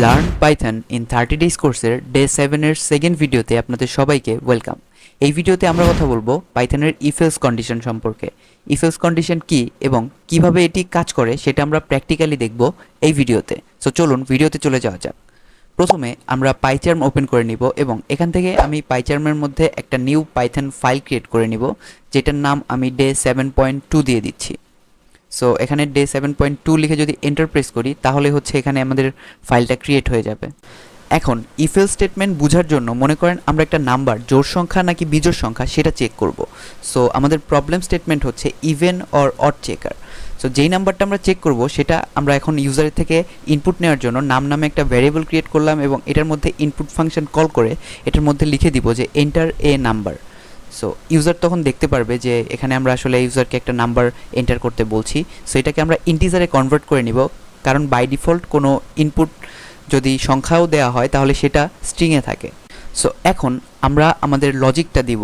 Learn Python in thirty days কোর্সের day সেভেনের second ভিডিওতে আপনাদের সবাইকে ওয়েলকাম এই ভিডিওতে আমরা কথা বলব পাইথনের ইফেলস কন্ডিশন সম্পর্কে। ইফেলস কন্ডিশন কি এবং কীভাবে এটি কাজ করে সেটা আমরা প্র্যাকটিক্যালি দেখব এই ভিডিওতে সো চলুন ভিডিওতে চলে যাওয়া যাক। প্রথমে আমরা পাইচার্ম ওপেন করে নিব এবং এখান থেকে আমি পাইচার্মের মধ্যে একটা নিউ পাইথন ফাইল ক্রিয়েট করে নিব, যেটার নাম আমি ডে সেভেন পয়েন্ট টু দিয়ে দিচ্ছি। সো এখানে ডে সেভেন পয়েন্ট টু লিখে যদি এন্টার প্রেস করি, তাহলে হচ্ছে এখানে আমাদের ফাইলটা ক্রিয়েট হয়ে যাবে। এখন ইফেল স্টেটমেন্ট বোঝার জন্য মনে করেন আমরা একটা নাম্বার জোর সংখ্যা নাকি বিজোড় সংখ্যা, সেটা চেক করব। সো আমাদের প্রবলেম স্টেটমেন্ট হচ্ছে even or odd checker so যেই নাম্বারটা আমরা চেক করব, সেটা আমরা এখন ইউজারের থেকে ইনপুট নেওয়ার জন্য নাম নামে একটা ভ্যারিয়েবল ক্রিয়েট করলাম এবং এটার মধ্যে ইনপুট ফাংশন কল করে এটার মধ্যে লিখে দিব যে enter a number so user তখন দেখতে পারবে যে এখানে আমরা আসলে ইউজারকে একটা নাম্বার এন্টার করতে বলছি। সো এটাকে আমরা ইন্টিজারে কনভার্ট করে নিব। কারণ বাই ডিফল্ট কোনো ইনপুট যদি সংখ্যাও দেওয়া হয়, তাহলে সেটা স্ট্রিংয়ে থাকে। সো এখন আমরা আমাদের লজিকটা দিব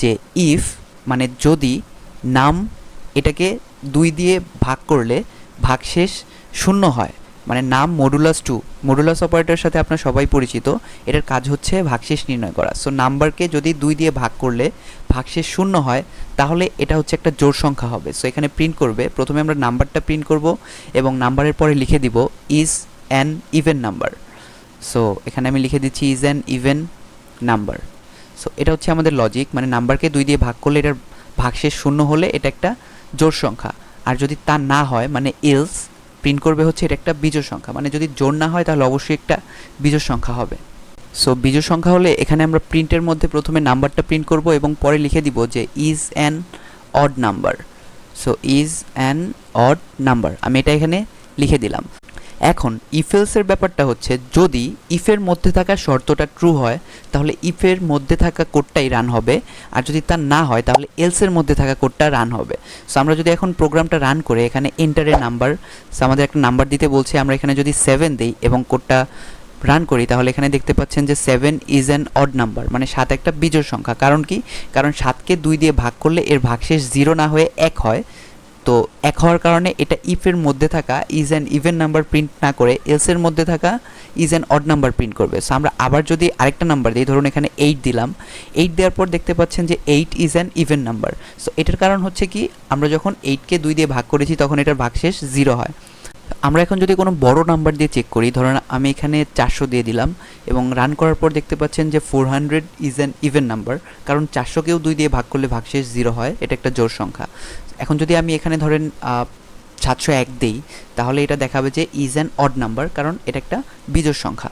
যে ইফ মানে যদি নাম এটাকে দুই দিয়ে ভাগ করলে ভাগশেষ শূন্য হয়। মানে নাম মডুলাস টু মডুলাস অপারেটরের সাথে আপনার সবাই পরিচিত। এটার কাজ হচ্ছে ভাগশেষ নির্ণয় করা। সো নাম্বারকে যদি দুই দিয়ে ভাগ করলে ভাগশেষ শূন্য হয়, তাহলে এটা হচ্ছে একটা জোর সংখ্যা হবে। সো এখানে প্রিন্ট করবে। প্রথমে আমরা নাম্বারটা প্রিন্ট করব এবং নাম্বারের পরে লিখে দিব is an even number so এখানে আমি লিখে দিচ্ছি is an even number so এটা হচ্ছে আমাদের লজিক মানে নাম্বারকে দুই দিয়ে ভাগ করলে এটার ভাগশেষ শূন্য হলে এটা একটা জোর সংখ্যা। আর যদি তা না হয় মানে এলস প্রিন্ট করবে হচ্ছে এটা একটা বিজোড় সংখ্যা। মানে যদি জোর না হয় তাহলে অবশ্যই একটা বিজোড় সংখ্যা হবে। সো বিজোড় সংখ্যা হলে এখানে আমরা প্রিন্টের মধ্যে প্রথমে নাম্বারটা প্রিন্ট করব এবং পরে লিখে দিব যে is an odd number so is an odd number আমি এটা এখানে লিখে দিলাম। এখন ইফেলসের ব্যাপারটা হচ্ছে, যদি ইফের মধ্যে থাকা শর্তটা ট্রু হয়, তাহলে ইফের মধ্যে থাকা কোডটাই রান হবে, আর যদি তা না হয়, তাহলে এলসের মধ্যে থাকা কোডটা রান হবে। সো আমরা যদি এখন প্রোগ্রামটা রান করে, এখানে এন্টারের নাম্বার সো আমাদের একটা নাম্বার দিতে বলছে, আমরা এখানে যদি সেভেন দিই এবং কোডটা রান করি, তাহলে এখানে দেখতে পাচ্ছেন যে seven is an odd number মানে সাত একটা বিজোড় সংখ্যা। কারণ কি? কারণ সাতকে দুই দিয়ে ভাগ করলে এর ভাগশেষ জিরো না হয়ে এক হয়। তো এক হওয়ার কারণে এটা ইফের মধ্যে থাকা is an even number print না করে এলসের মধ্যে থাকা is an odd number print করবে। সো আমরা আবার যদি আরেকটা নাম্বার দিই, ধরুন এখানে এইট দিলাম এইট দেওয়ার পর দেখতে পাচ্ছেন যে eight is an even number so এটার কারণ হচ্ছে কি, আমরা যখন এইটকে দুই দিয়ে ভাগ করেছি, তখন এটার ভাগশেষ জিরো হয়। আমরা এখন যদি কোনো বড় নাম্বার দিয়ে চেক করি, ধরেন আমি এখানে চারশো দিয়ে দিলাম এবং রান করার পর দেখতে পাচ্ছেন যে four hundred is an even number কারণ চারশোকেও দুই দিয়ে ভাগ করলে ভাগশেষ জিরো হয়, এটা একটা জোর সংখ্যা। এখন যদি আমি এখানে ধরেন সাতশো এক দিই, তাহলে এটা দেখাবে যে ইজ অ্যান অড নাম্বার কারণ এটা একটা বিজোড় সংখ্যা।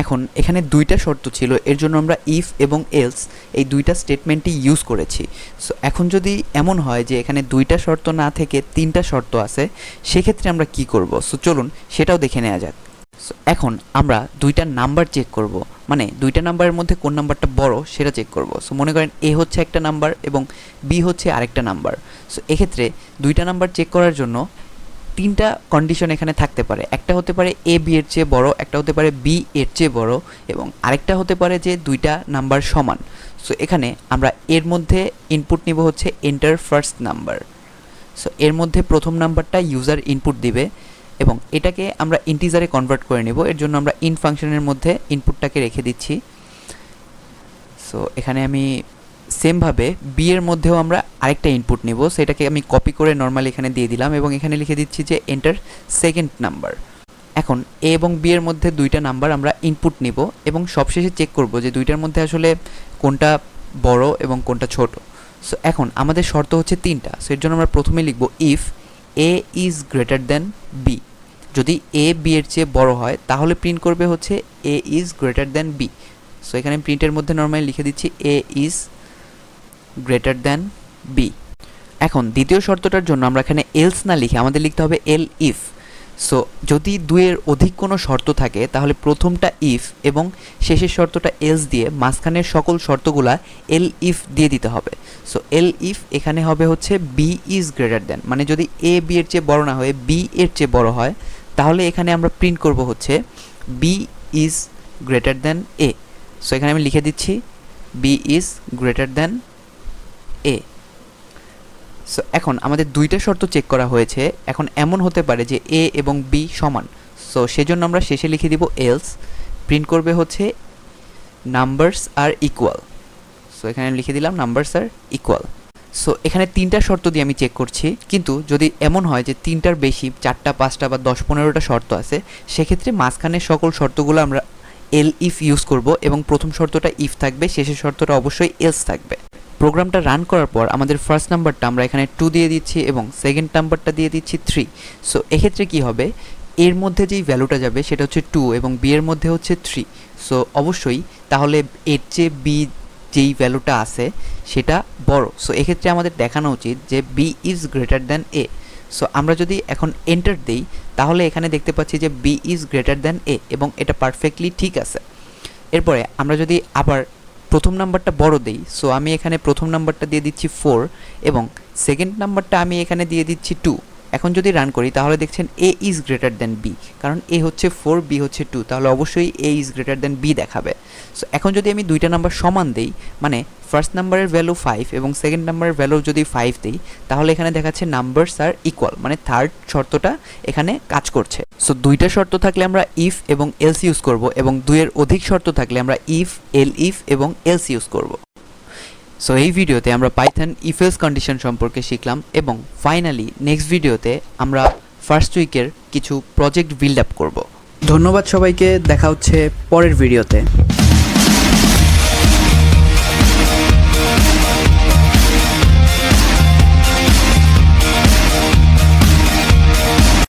এখন এখানে দুইটা শর্ত ছিল, এর জন্য আমরা ইফ এবং এলস এই দুইটা স্টেটমেন্টই ইউজ করেছি। সো এখন যদি এমন হয় যে এখানে দুইটা শর্ত না থেকে তিনটা শর্ত আছে, সেক্ষেত্রে আমরা কি করব? সো চলুন সেটাও দেখে নেওয়া যাক। সো এখন আমরা দুইটা নাম্বার চেক করব। মানে দুইটা নাম্বারের মধ্যে কোন নাম্বারটা বড় সেটা চেক করব। সো মনে করেন এ হচ্ছে একটা নাম্বার এবং বি হচ্ছে আরেকটা নাম্বার সো এক্ষেত্রে দুইটা নাম্বার চেক করার জন্য তিনটা কন্ডিশন এখানে থাকতে পারে। একটা হতে পারে এ বি এর চেয়ে বড়, একটা হতে পারে বি এর চেয়ে বড়, এবং আরেকটা হতে পারে যে দুইটা নাম্বার সমান। সো এখানে আমরা এর মধ্যে ইনপুট নিব হচ্ছে এন্টার ফার্স্ট নাম্বার সো এর মধ্যে প্রথম নাম্বারটা ইউজার ইনপুট দিবে, এবং এটাকে আমরা ইন্টিজারে কনভার্ট করে নেব। এর জন্য আমরা ইন ফাংশনের মধ্যে ইনপুটটাকে রেখে দিচ্ছি। সো এখানে আমি সেমভাবে বি এর মধ্যেও আমরা আরেকটা ইনপুট নেব। সেটাকে আমি কপি করে নর্মালি এখানে দিয়ে দিলাম এবং এখানে লিখে দিচ্ছি যে এন্টার সেকেন্ড নাম্বার এখন এ এবং বি এর মধ্যে দুইটা নাম্বার আমরা ইনপুট নিব এবং সবশেষে চেক করব যে দুইটার মধ্যে আসলে কোনটা বড় এবং কোনটা ছোট। সো এখন আমাদের শর্ত হচ্ছে তিনটা। সো এর জন্য আমরা প্রথমে লিখব if a is greater than b যদি এ বি এর চেয়ে বড় হয়, তাহলে প্রিন্ট করবে হচ্ছে a is greater than b so এখানে প্রিন্টের মধ্যে নর্মালি লিখে দিচ্ছি a is greater than b এখন দ্বিতীয় শর্তটার জন্য আমরা এখানে এলস না লিখে আমাদের লিখতে হবে এল ইফ সো যদি দুয়ের অধিক কোনো শর্ত থাকে, তাহলে প্রথমটা ইফ এবং শেষের শর্তটা এলস দিয়ে মাঝখানের সকল শর্তগুলা এল ইফ দিয়ে দিতে হবে। সো এল ইফ এখানে হবে হচ্ছে বি ইজ গ্রেটার দেন মানে যদি এ বি এর চেয়ে বড় না হয়ে বি এর চেয়ে বড় হয়, তাহলে এখানে আমরা প্রিন্ট করব হচ্ছে b is greater than a so এখানে আমি লিখে দিচ্ছি b is greater than a. So এখন আমাদের দুইটা শর্ত চেক করা হয়েছে। এখন এমন হতে পারে যে এ এবং বি সমান। সো সেজন্য আমরা শেষে লিখে দিব এলস প্রিন্ট করবে হচ্ছে নাম্বারস আর ইকুয়াল সো এখানে লিখে দিলাম নাম্বারস আর ইকুয়াল সো এখানে তিনটা শর্ত দিয়ে আমি চেক করছি। কিন্তু যদি এমন হয় যে তিনটার বেশি, চারটা, পাঁচটা বা দশ, পনেরোটা শর্ত আছে, সেক্ষেত্রে মাঝখানের সকল শর্তগুলো আমরা এল ইফ ইউজ করব এবং প্রথম শর্তটা ইফ থাকবে, শেষের শর্তটা অবশ্যই এলস থাকবে। প্রোগ্রামটা রান করার পর আমাদের ফার্স্ট নাম্বারটা আমরা এখানে টু দিয়ে দিচ্ছি এবং সেকেন্ড নাম্বারটা দিয়ে দিচ্ছি থ্রি সো এক্ষেত্রে কি হবে? এর মধ্যে যেই ভ্যালুটা যাবে সেটা হচ্ছে টু এবং বি এর মধ্যে হচ্ছে থ্রি সো অবশ্যই তাহলে এর চেয়ে বি যেই ভ্যালুটা আছে সেটা বড়। সো এক্ষেত্রে আমাদের দেখানো উচিত যে b is greater than a so আমরা যদি এখন এন্টার দেই, তাহলে এখানে দেখতে পাচ্ছি যে b is greater than a এবং এটা পারফেক্টলি ঠিক আছে। এরপরে আমরা যদি আবার প্রথম নাম্বারটা বড় দেই। সো আমি এখানে প্রথম নাম্বারটা দিয়ে দিচ্ছি ফোর এবং সেকেন্ড নাম্বারটা আমি এখানে দিয়ে দিচ্ছি টু এখন যদি রান করি, তাহলে দেখছেন a is greater than b কারণ এ হচ্ছে ফোর বি হচ্ছে টু তাহলে অবশ্যই a is greater than b দেখাবে। সো এখন যদি আমি দুইটা নাম্বার সমান দিই মানে ফার্স্ট নাম্বারের ভ্যালু ফাইভ এবং সেকেন্ড নাম্বারের ভ্যালু যদি ফাইভ দিই, তাহলে এখানে দেখাচ্ছে নাম্বারস আর ইকুয়াল মানে থার্ড শর্তটা এখানে কাজ করছে। সো দুইটা শর্ত থাকলে আমরা ইফ এবং এলস ইউজ করব এবং দুইয়ের অধিক শর্ত থাকলে আমরা ইফ এল ইফ এবং এলস ইউজ করব। সো এই ভিডিওতে আমরা পাইথন ইফেলস কন্ডিশন সম্পর্কে শিখলাম এবং ফাইনালি নেক্সট ভিডিওতে আমরা ফার্স্ট উইকের কিছু প্রজেক্ট বিল্ড আপ করব। ধন্যবাদ সবাইকে, দেখা হচ্ছে পরের ভিডিওতে